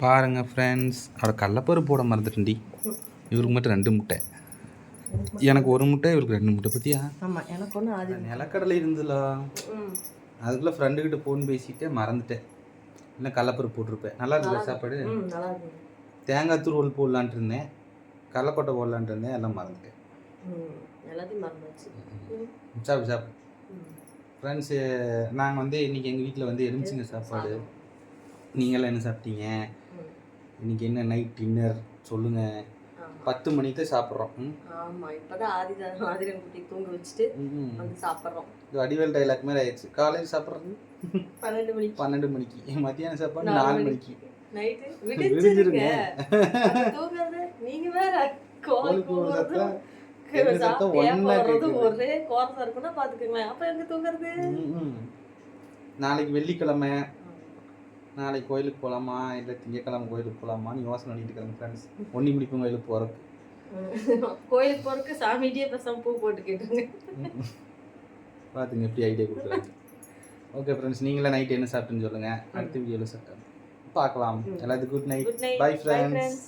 பாருங்க ஃப்ரெண்ட்ஸ் அவரை கடலப்பருப்பு போட மறந்துட்டேன்டி. இவருக்கு மட்டும் ரெண்டு முட்டை. எனக்கு ஒரு முட்டை இவருக்கு ரெண்டு முட்டை. பத்தியா? ஆமாம் எனக்கு ஒன்று அது நிலக்கடலை இருந்துல? அதுக்குள்ளே ஃப்ரெண்டுக்கிட்ட ஃபோன் பேசிட்டு மறந்துட்டேன். இல்லை கடலப்பருப்பு போட்டிருப்பேன். நல்லா இருக்குல்ல சாப்பாடு? தேங்காய் தூள் போடலான்ட்டு இருந்தேன். கடலக்கொட்டை போடலான்ட்டு இருந்தேன். எல்லாம் மறந்துட்டேன். எல்லாத்தையும் மறந்தாச்சு. சாப்பிடு சாப்பிடு. ஃப்ரெண்ட்ஸு நாங்கள் வந்து இன்றைக்கி எங்கள் வீட்டில் வந்து எலுமிச்சிங்க சாப்பாடு. நீங்களாம் என்ன சாப்பிட்டீங்க? ம். இன்றைக்கி என்ன நைட் டின்னர் சொல்லுங்கள் ஆமா. பத்து மணிக்கு தான் சாப்பிட்றோம். ஆமா இப்பதான் ஆதிதா ஆதிரன் குட்டி தூங்க வச்சுட்டு. வந்து சாப்பிட்றோம். இது வடிவேல் டைலாக் மாதிரி ஆயிடுச்சு. காலையில் சாப்பிட்றது? பன்னெண்டு மணிக்கு. பன்னெண்டு மணிக்கு. மத்தியானம் சாப்பாடு? நாலு மணிக்கு. நைட்டு விடிஞ்சிருங்க. நீங்க வேற கோல். ஒரே கோரசா இருக்குன்னா பாத்துக்கோங்களேன். அப்ப எங்க தூங்குறது? ம். நாளைக்கு வெள்ளிக்கிழமை. நாளைக்கு கோயிலுக்கு போகலாமா இல்லை திங்கக்கிழமை கோயிலுக்கு போகலாமான்னு யோசனை பண்ணிட்டு இருக்கிறேன் ஃப்ரெண்ட்ஸ் ஒன்னி முடிப்பும் கோயிலுக்கு போகிறக்கு. கோயிலுக்கு போறதுக்கு சாமிகிட்டே பேசாம பூ போட்டு கேட்டுருங்க பார்த்துங்க எப்படி ஐடியா கொடுக்குறாங்க. ஓகே ஃப்ரெண்ட்ஸ் நீங்களே நைட் என்ன சாப்பிட்டுன்னு சொல்லுங்கள் அடுத்த வீடியோவில் சாப்பிட்டேன் பார்க்கலாம். எல்லாத்துக்கும் good night good night bye friends